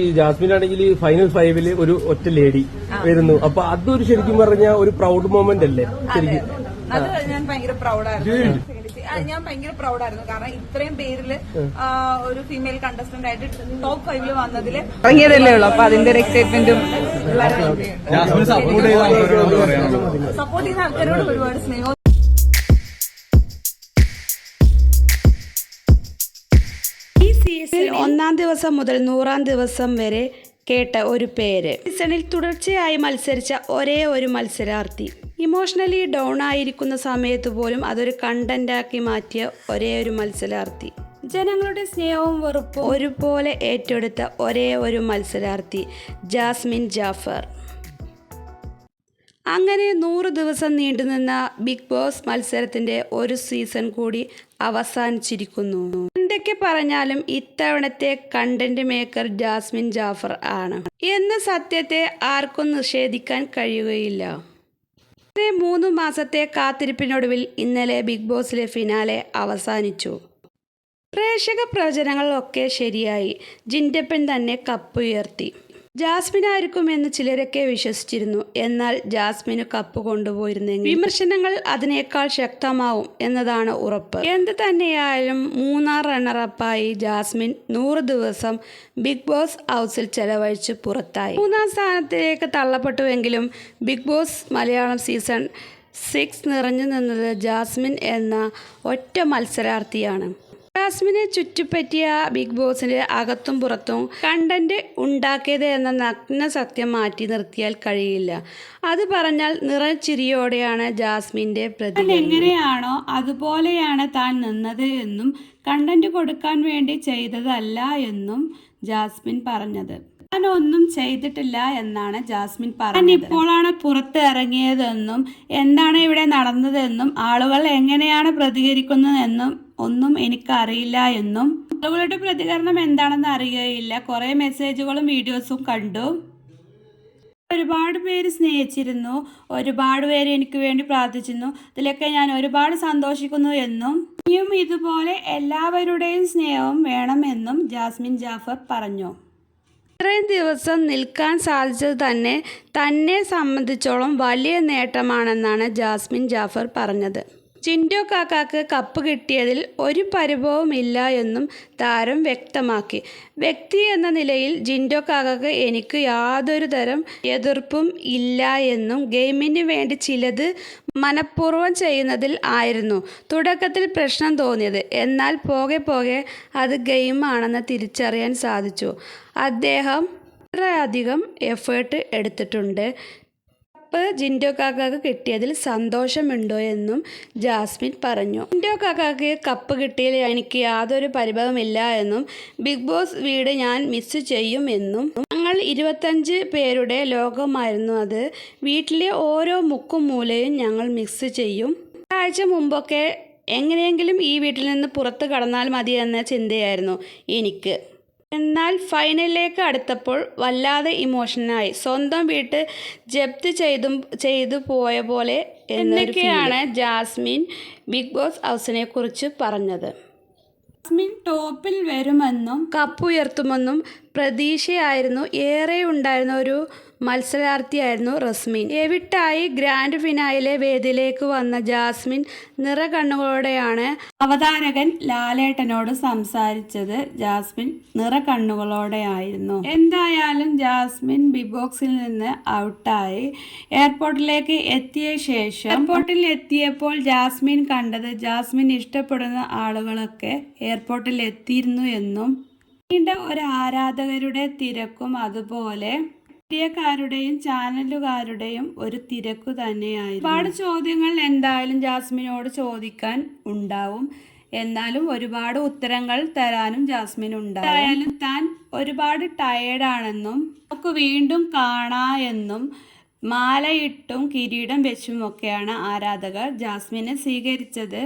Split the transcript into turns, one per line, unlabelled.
ഈ ജാസ്മിൻ ആണെങ്കിൽ ഫൈനൽ ഫൈവിൽ ഒരു ഒറ്റ ലേഡി വരുന്നു. അപ്പൊ അതൊരു ശരിക്കും പറഞ്ഞ ഒരു പ്രൗഡ് മൊമെന്റ് അല്ലേ? ശരിക്കും.
അത്. ഞാൻ ഭയങ്കര പ്രൗഡായിരുന്നു ഞാൻ ഭയങ്കര പ്രൗഡായിരുന്നു കാരണം ഇത്രയും പേരിൽ ഒരു ഫീമെയിൽ കണ്ടസ്റ്റന്റ് ആയിട്ട് ടോപ്പ് ഫൈവിൽ വന്നതിൽ ഇറങ്ങിയതല്ലേ ഉള്ളൂ. അപ്പൊ അതിന്റെ ഒരു എക്സൈറ്റ്മെന്റും സപ്പോർട്ട് ചെയ്യുന്ന ആൾക്കാരോട് ഒരുപാട് സ്നേഹം.
ഒന്നാം ദിവസം മുതൽ നൂറാം ദിവസം വരെ കേട്ട ഒരു പേര്. സീസണിൽ തുടർച്ചയായി മത്സരിച്ച ഒരേ ഒരു മത്സരാർത്ഥി. ഇമോഷണലി ഡൗൺ ആയിരിക്കുന്ന സമയത്ത് പോലും അതൊരു കണ്ടന്റാക്കി മാറ്റിയ ഒരേ ഒരു മത്സരാർത്ഥി. ജനങ്ങളുടെ സ്നേഹവും വെറുപ്പും ഒരുപോലെ ഏറ്റെടുത്ത ഒരേ ഒരു മത്സരാർത്ഥി ജാസ്മിൻ ജാഫർ. അങ്ങനെ നൂറ് ദിവസം നീണ്ടുനിന്ന ബിഗ് ബോസ് മത്സരത്തിന്റെ ഒരു സീസൺ കൂടി അവസാനിച്ചിരിക്കുന്നു. എന്തൊക്കെ പറഞ്ഞാലും ഇത്തവണത്തെ കണ്ടന്റ് മേക്കർ ജാസ്മിൻ ജാഫർ ആണ്. എന്ന സത്യത്തെ ആർക്കും നിഷേധിക്കാൻ കഴിയുകയില്ല. മൂന്ന് മാസത്തെ കാത്തിരിപ്പിനൊടുവിൽ ഇന്നലെ ബിഗ് ബോസിലെ ഫിനാലെ അവസാനിച്ചു. പ്രേക്ഷക പ്രവചനങ്ങളൊക്കെ ശരിയായി. ജിൻഡപ്പൻ തന്നെ കപ്പുയർത്തി ജാസ്മിനായിരിക്കുമെന്ന് ചിലരൊക്കെ വിശ്വസിച്ചിരുന്നു. എന്നാൽ ജാസ്മിന് കപ്പ് കൊണ്ടുപോയിരുന്നെങ്കിൽ വിമർശനങ്ങൾ അതിനേക്കാൾ ശക്തമാവും എന്നതാണ് ഉറപ്പ്. എന്ത് തന്നെയായാലും മൂന്നാർ റണ്ണറപ്പായി ജാസ്മിൻ നൂറ് ദിവസം ബിഗ് ബോസ് ഹൗസിൽ ചെലവഴിച്ച് പുറത്തായി. മൂന്നാം സ്ഥാനത്തിലേക്ക് തള്ളപ്പെട്ടുവെങ്കിലും Bigg Boss Malayalam season six നിറഞ്ഞു നിന്നത് ജാസ്മിൻ എന്ന ഒറ്റ മത്സരാർത്ഥിയാണ്. ജാസ്മിനെ ചുറ്റിപ്പറ്റിയ ബിഗ് ബോസിന്റെ അകത്തും പുറത്തും കണ്ടന്റ് ഉണ്ടാക്കിയത് എന്ന നഗ്ന സത്യം മാറ്റി നിർത്തിയാൽ കഴിയില്ല. അത് പറഞ്ഞാൽ നിറച്ചിരിയോടെയാണ് ജാസ്മിന്റെ പ്രതി എങ്ങനെയാണോ അതുപോലെയാണ് താൻ നിന്നത് എന്നും കണ്ടന്റ് കൊടുക്കാൻ വേണ്ടി ചെയ്തതല്ല എന്നും ജാസ്മിൻ പറഞ്ഞത്. താൻ ഒന്നും ചെയ്തിട്ടില്ല എന്നാണ് ജാസ്മിൻ പറഞ്ഞത്. ഇപ്പോഴാണ് പുറത്ത് ഇറങ്ങിയതെന്നും എന്താണ് ഇവിടെ നടന്നതെന്നും ആളുകൾ എങ്ങനെയാണ് പ്രതികരിക്കുന്നതെന്നും ഒന്നും എനിക്കറിയില്ല എന്നും. ആളുകളുടെ പ്രതികരണം എന്താണെന്ന് അറിയുകയില്ല. കുറേ മെസ്സേജുകളും വീഡിയോസും കണ്ടു. ഒരുപാട് പേര് സ്നേഹിച്ചിരുന്നു. ഒരുപാട് പേര് എനിക്ക് വേണ്ടി പ്രാർത്ഥിച്ചിരുന്നു. ഇതിലൊക്കെ ഞാൻ ഒരുപാട് സന്തോഷിക്കുന്നു എന്നും. ഇനിയും ഇതുപോലെ എല്ലാവരുടെയും സ്നേഹവും വേണമെന്നും ജാസ്മിൻ ജാഫർ പറഞ്ഞു. ഇത്രയും ദിവസം നിൽക്കാൻ സാധിച്ചത് തന്നെ തന്നെ സംബന്ധിച്ചോളം വലിയ നേട്ടമാണെന്നാണ് ജാസ്മിൻ ജാഫർ പറഞ്ഞത്. ചിൻഡോ കാക്കാക്ക് കപ്പ് കിട്ടിയതിൽ ഒരു പരിഭവമില്ല എന്നും താരം വ്യക്തമാക്കി. വ്യക്തി എന്ന നിലയിൽ ജിൻഡോ കാക്കാക്ക് എനിക്ക് യാതൊരു തരം എതിർപ്പും ഇല്ല എന്നും ഗെയിമിന് വേണ്ടി ചിലത് മനഃപൂർവം ചെയ്യുന്നതിൽ ആയിരുന്നു. തുടക്കത്തിൽ പ്രശ്നം തോന്നിയത്. എന്നാൽ പോകെ പോകെ അത് ഗെയിമാണെന്ന് തിരിച്ചറിയാൻ സാധിച്ചു. അദ്ദേഹം വളരെയധികം എഫേർട്ട് എടുത്തിട്ടുണ്ട്. കപ്പ് ജിൻഡോ കാക്കാക്ക് കിട്ടിയതിൽ സന്തോഷമുണ്ടോ എന്നും ജാസ്മിൻ പറഞ്ഞു. ജിൻഡോ കാക്കാക്ക് കപ്പ് കിട്ടിയതിൽ എനിക്ക് യാതൊരു പരിഭവമില്ല എന്നും ബിഗ് ബോസ് വീട് ഞാൻ മിസ് ചെയ്യും എന്നും ഞങ്ങൾ ഇരുപത്തഞ്ച് പേരുടെ ലോകമായിരുന്നു അത്. വീട്ടിലെ ഓരോ മുക്കും മൂലയും ഞങ്ങൾ മിക്സ് ചെയ്യും. ഒരാഴ്ച മുമ്പൊക്കെ എങ്ങനെയെങ്കിലും ഈ വീട്ടിൽ നിന്ന് പുറത്ത് കടന്നാൽ മതി എന്ന ചിന്തയായിരുന്നു എനിക്ക്. എന്നാൽ ഫൈനലിലേക്ക് അടുത്തപ്പോൾ വല്ലാതെ ഇമോഷനായി. സ്വന്തം വീട്ട് ജപ്തി ചെയ്തും ചെയ്തു പോയ പോലെ എന്നൊക്കെയാണ് ജാസ്മിൻ ബിഗ് ബോസ് ഹൗസിനെ കുറിച്ച് പറഞ്ഞത്? ജാസ്മിൻ ടോപ്പിൽ വരുമെന്നും കപ്പുയർത്തുമെന്നും പ്രതീക്ഷയായിരുന്നു. ഏറെ ഉണ്ടായിരുന്ന ഒരു മത്സരാർത്ഥിയായിരുന്നു റസ്മിൻ. എവിട്ടായി ഗ്രാൻഡ് ഫിനായിലെ വേദിയിലേക്ക് വന്ന ജാസ്മിൻ നിറകണ്ണുകളോടെയാണ് അവതാരകൻ ലാലേട്ടനോട് സംസാരിച്ചത്. ജാസ്മിൻ നിറകണ്ണുകളോടെയായിരുന്നു. എന്തായാലും ജാസ്മിൻ ബിഗ് ബോക്സിൽ നിന്ന് ഔട്ടായി. എയർപോർട്ടിലേക്ക് എത്തിയ ശേഷം എയർപോർട്ടിൽ എത്തിയപ്പോൾ ജാസ്മിൻ കണ്ടത് ജാസ്മിൻ ഇഷ്ടപ്പെടുന്ന ആളുകളൊക്കെ എയർപോർട്ടിൽ എത്തിയിരുന്നു എന്നും നീണ്ട ഒരു ആരാധകരുടെ തിരക്കും അതുപോലെ മീഡിയക്കാരുടെയും ചാനലുകാരുടെയും ഒരു തിരക്കു തന്നെയായിരുന്നു. ഒരുപാട് ചോദ്യങ്ങൾ എന്തായാലും ജാസ്മിനോട് ചോദിക്കാൻ ഉണ്ടാവും. എന്നാലും ഒരുപാട് ഉത്തരങ്ങൾ തരാനും ജാസ്മിൻ ഉണ്ടാവും എന്തായാലും താൻ ഒരുപാട് ടയേർഡാണെന്നും നമുക്ക് വീണ്ടും കാണാ എന്നും മാലയിട്ടും കിരീടം വെച്ചുമൊക്കെയാണ് ആരാധകർ ജാസ്മിനെ സ്വീകരിച്ചത്.